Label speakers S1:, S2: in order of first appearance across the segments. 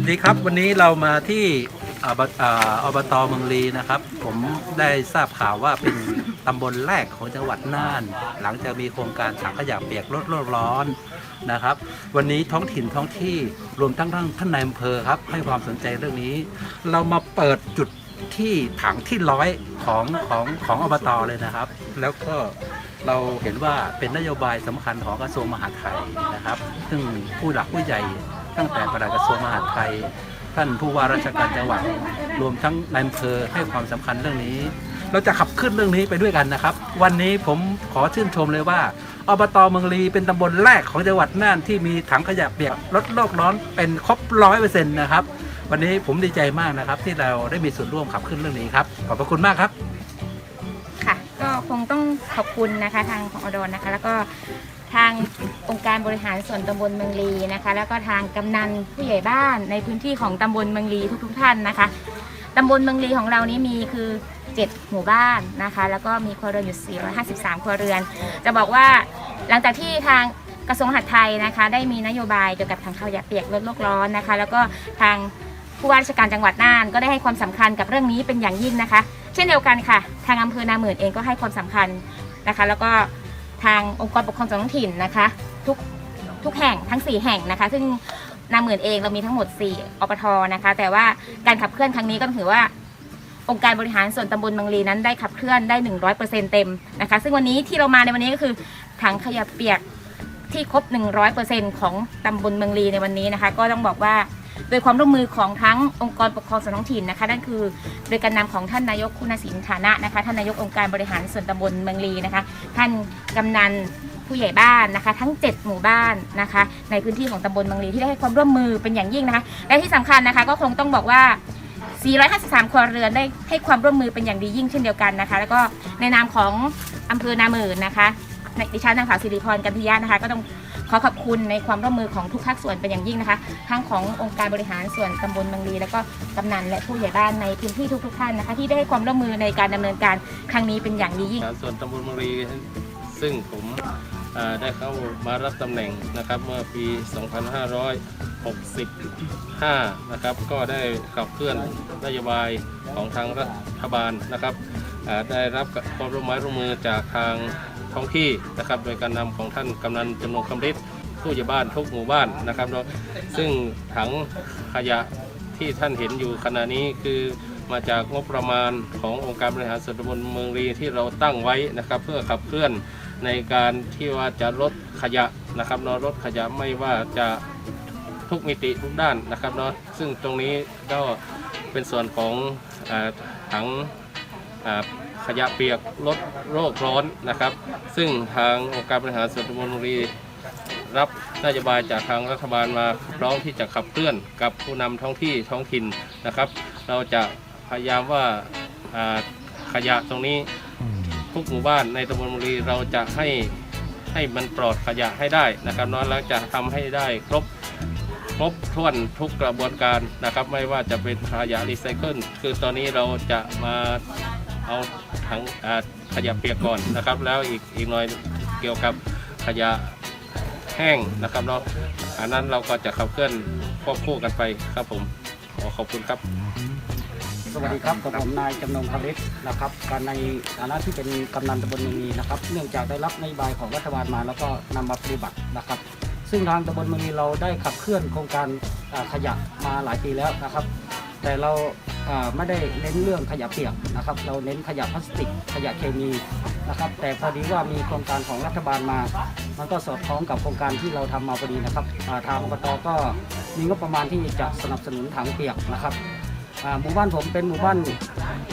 S1: สวัสดีครับวันนี้เรามาที่อบตเมืองลีนะครับ ผมได้ทราบข่าวว่าเป็นตำบลแรกของจังหวัดน่าน หลังจากมีโครงการถังขยะเปียกลดโลกร้อนนะครับ วันนี้ท้องถิ่นท้องที่รวมทั้งท่านท่านายอำเภอครับ ให้ความสนใจเรื่องนี้ เรามาเปิดจุดที่ถังที่ร้อยของของของอบตเลยนะครับ แล้วก็เราเห็นว่าเป็นนโยบายสำคัญของกระทรวงมหาดไทยนะครับ ซึ่งผู้หลักผู้ใหญ่ ตั้งแต่ปลัดกระทรวงมหาดไทย ท่านผู้ว่าราชการจังหวัดรวมทั้งนายอำเภอให้ความสำคัญเรื่องนี้ เราจะขับเคลื่อนเรื่องนี้ไปด้วยกันนะครับ วันนี้ผมขอชื่นชมเลยว่าอบตเมืองลีเป็นตำบลแรกของจังหวัดน่านที่มีถังขยะเปียกลดโลกร้อนเป็นครบร้อยเปอร์เซ็นต์นะครับวันนี้ผมดีใจมากนะครับ ที่เราได้มีส่วนร่วมขับเคลื่อนเรื่องนี้ครับขอบพระคุณมากครับ
S2: ค่ะ ก็คงต้องขอบคุณนะคะทางของอดอนนะคะ แล้วก็ ทางองค์การบริหารส่วนตำบลเมืองลีนะคะ แล้วก็ทางกำนันผู้ใหญ่บ้านในพื้นที่ของตำบลเมืองลีทุกๆท่านนะคะตำบลเมืองลีของเรานี้มีคือ 7 หมู่บ้านนะคะ แล้วก็มีครัวเรือนอยู่ 453 ครัวเรือน จะบอกว่าหลังจากที่ทางกระทรวงมหาดไทยนะคะ ได้มีนโยบายเกี่ยวกับถังขยะเปียกลดโลกร้อนนะคะ แล้วก็ทางผู้ว่าราชการจังหวัดน่านก็ได้ให้ความสำคัญกับเรื่องนี้เป็นอย่างยิ่งนะคะ เช่นเดียวกันค่ะ ทางอำเภอนาหมื่นเองก็ให้ความสำคัญนะคะ แล้วก็ ทางองค์กรปกครองส่วนท้องถิ่นนะคะ ทุกทุกแห่งทั้ง 4 แห่งนะคะ ซึ่งนาหมื่นเองเรามีทั้งหมด 4อปทนะคะ แต่ว่าการขับเคลื่อนครั้งนี้ก็ถือว่าองค์การบริหารส่วนตำบลบางลีนั้นได้ขับเคลื่อนได้ 100%เต็มนะคะ ซึ่งวันนี้ที่เรามาในวันนี้ก็คือถังขยะเปียกที่ครบ 100%ของตำบลเมืองลีในวันนี้นะคะ ก็ต้องบอกว่า โดยความร่วมมือของทั้งองค์กรปกครองส่วนท้องถิ่นนะคะ นั่นคือโดยการนำของท่านนายกคุณศิลป์ฐานะนะคะท่านนายกองค์การบริหารส่วนตำบลเมืองลีนะคะ ท่านกำนันผู้ใหญ่บ้านนะคะ ทั้ง 7 หมู่บ้านนะคะ ในพื้นที่ของตำบลเมืองลีที่ได้ให้ความร่วมมือเป็นอย่างยิ่งนะคะ และที่สำคัญนะคะก็คงต้องบอกว่า 453 ครัวเรือนได้ให้ความร่วมมือเป็นอย่างดียิ่งเช่นเดียวกันนะคะ แล้วก็ในนามของอำเภอนาหมื่นนะคะในดิฉันนางสาวสิริพรกันทิยานะคะ ก็ต้อง ขอขอบคุณในความร่วมมือของทุกภาคส่วนเป็นอย่างยิ่งนะคะ ทั้งขององค์การบริหารส่วนตำบลบางลีแล้วก็กำนันและผู้ใหญ่บ้านในพื้นที่ทุกๆท่านนะคะ ที่ได้ให้ความร่วมมือในการดำเนินการครั้งนี้เป็นอย่างดียิ่ง
S3: ส่วนตำบลเมืองรีซึ่งผมได้เข้ามารับตำแหน่งนะครับเมื่อปี 2565 นะครับ ก็ได้ขับเคลื่อนนโยบายของทางรัฐบาลนะครับ ได้รับความร่วมมือจากทาง ท้องที่นะครับโดยการนำของท่านกำนันจำนงคำฤทธิ์ผู้ใหญ่บ้านทุกหมู่บ้านนะครับเนาะซึ่งถังขยะที่ท่านเห็นอยู่ขณะนี้คือมาจากงบประมาณขององค์การบริหารส่วนตำบลเมืองรีที่เราตั้งไว้นะครับเพื่อขับเคลื่อนในการที่ว่าจะลดขยะนะครับเนาะลดขยะไม่ว่าจะทุกมิติทุกด้านนะครับเนาะซึ่งตรงนี้ก็เป็นส่วนของอถังอ ขยะเปียกลดโรคร้อนนะครับ ซึ่งทางองค์การบริหารส่วนตำบลเมืองรีรับนโยบายจากทางรัฐบาลมาพร้อมที่จะขับเคลื่อนกับผู้นำท้องที่ท้องถิ่นนะครับ เราจะพยายามว่าขยะตรงนี้ทุกหมู่บ้านในตำบลบุรีเราจะให้ให้มันปลอดขยะให้ได้นะครับน้อยแล้วจะทำให้ได้ครบครบถ้วนทุกกระบวนการนะครับ ไม่ว่าจะเป็นขยะรีไซเคิลคือตอนนี้เราจะมา เอาถังขยะเปียกก่อนนะครับ แล้วอีกอีกหน่อยเกี่ยวกับขยะแห้งนะครับเนาอันนั้นเราก็จะขับเคลื่อนควบคู่กันไปครับผมขอขอบคุณครับ
S4: สวัสดีครับกับผมนายจำนงคำเล็กนะครับการในฐานะที่เป็นกำนันตำบลมีนะครับ เนื่องจากได้รับนโยบายของรัฐบาลมาแล้วก็นำมาปฏิบัตินะครับ ซึ่งทางตำบลมีเราได้ขับเคลื่อนโครงการขยะมาหลายปีแล้วนะครับ แต่เรา ไม่ได้เน้นเรื่องขยะเปียกนะครับ เราเน้นขยะพลาสติก ขยะเคมีนะครับ แต่พอดีว่ามีโครงการของรัฐบาลมา มันก็สอดคล้องกับโครงการที่เราทำมาพอดีนะครับทางอบตก็มีงบประมาณที่จะสนับสนุนถังเปียกนะครับหมู่บ้านผมเป็นหมู่บ้าน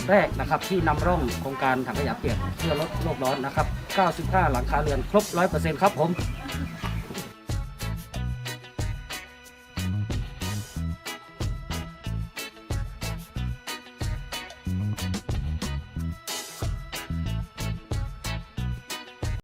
S4: แรกนะครับที่นำร่องโครงการถังขยะเปียกเพื่อลดโลกร้อนนะครับ 95 หลังคาเรือนครบ 100%ครับผม